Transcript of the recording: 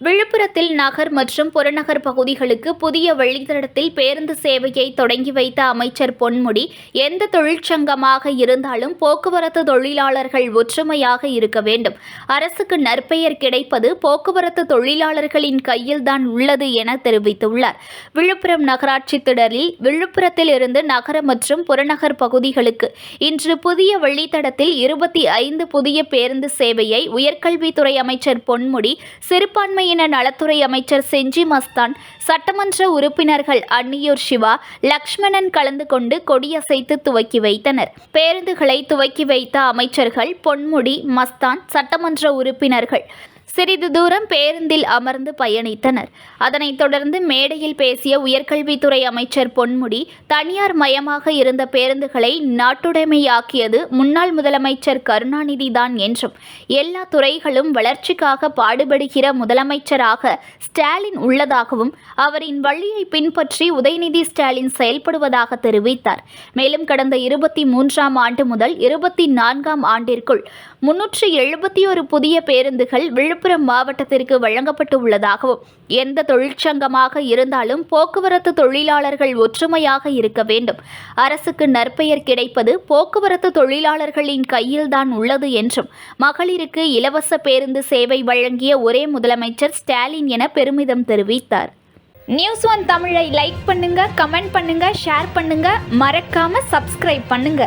விழுப்புரத்தில் நகர் மற்றும் புறநகர் பகுதிகளுக்கு புதிய வழித்தடத்தில் பேருந்து சேவையை தொடங்கி வைத்த அமைச்சர் பொன்முடி எந்த தொழிற்சங்கமாக இருந்தாலும் போக்குவரத்து தொழிலாளர்கள் ஒற்றுமையாக இருக்க வேண்டும். அரசுக்கு நற்பெயர் கிடைப்பது போக்குவரத்து தொழிலாளர்களின் கையில்தான் உள்ளது என தெரிவித்துள்ளார். விழுப்புரம் நகராட்சி திடலில் விழுப்புரத்தில் இருந்து நகர மற்றும் புறநகர் பகுதிகளுக்கு இன்று புதிய வழித்தடத்தில் இருபத்தி ஐந்து புதிய பேருந்து சேவையை உயர்கல்வித்துறை அமைச்சர் பொன்முடி சிறுபான்மை சிறுபான்மையின நலத்துறை அமைச்சர் செஞ்சி மஸ்தான் சட்டமன்ற உறுப்பினர்கள் அன்னியூர் சிவா லக்ஷ்மணன் கலந்து கொண்டு கொடியசைத்து துவக்கி வைத்தனர். பேருந்துகளை துவக்கி வைத்த அமைச்சர்கள் பொன்முடி மஸ்தான் சட்டமன்ற உறுப்பினர்கள் சிறிது தூரம் பேருந்தில் அமர்ந்து பயணித்தனர். அதனைத் தொடர்ந்து மேடையில் பேசிய உயர்கல்வித்துறை அமைச்சர் பொன்முடி தனியார் மயமாக இருந்த பேருந்துகளை நாட்டுடைமையாக்கியது முன்னாள் முதலமைச்சர் கருணாநிதி தான் என்றும் எல்லா துறைகளும் வளர்ச்சிக்காக பாடுபடுகிற முதலமைச்சராக ஸ்டாலின் உள்ளதாகவும் அவரின் வழியை பின்பற்றி உதயநிதி ஸ்டாலின் செயல்படுவதாக தெரிவித்தார். மேலும் கடந்த இருபத்தி மூன்றாம் ஆண்டு முதல் இருபத்தி நான்காம் ஆண்டிற்குள் முன்னூற்று எழுபத்தி ஒரு புதிய பேருந்துகள் விழுப்புரம் மாவட்டத்திற்கு வழங்கப்பட்டு உள்ளதாகவும் எந்த தொழிற்சங்கமாக இருந்தாலும் போக்குவரத்து தொழிலாளர்கள் ஒற்றுமையாக இருக்க வேண்டும். அரசுக்கு நற்பெயர் கிடைப்பது போக்குவரத்து தொழிலாளர்களின் கையில்தான் உள்ளது என்றும் மகளிருக்கு இலவச பேருந்து சேவை வழங்கிய ஒரே முதலமைச்சர் ஸ்டாலின் என பெருமிதம் தெரிவித்தார். நியூஸ் ஒன் தமிழை லைக் பண்ணுங்க கமெண்ட் பண்ணுங்க ஷேர் பண்ணுங்க. மறக்காம சப்ஸ்கிரைப் பண்ணுங்க.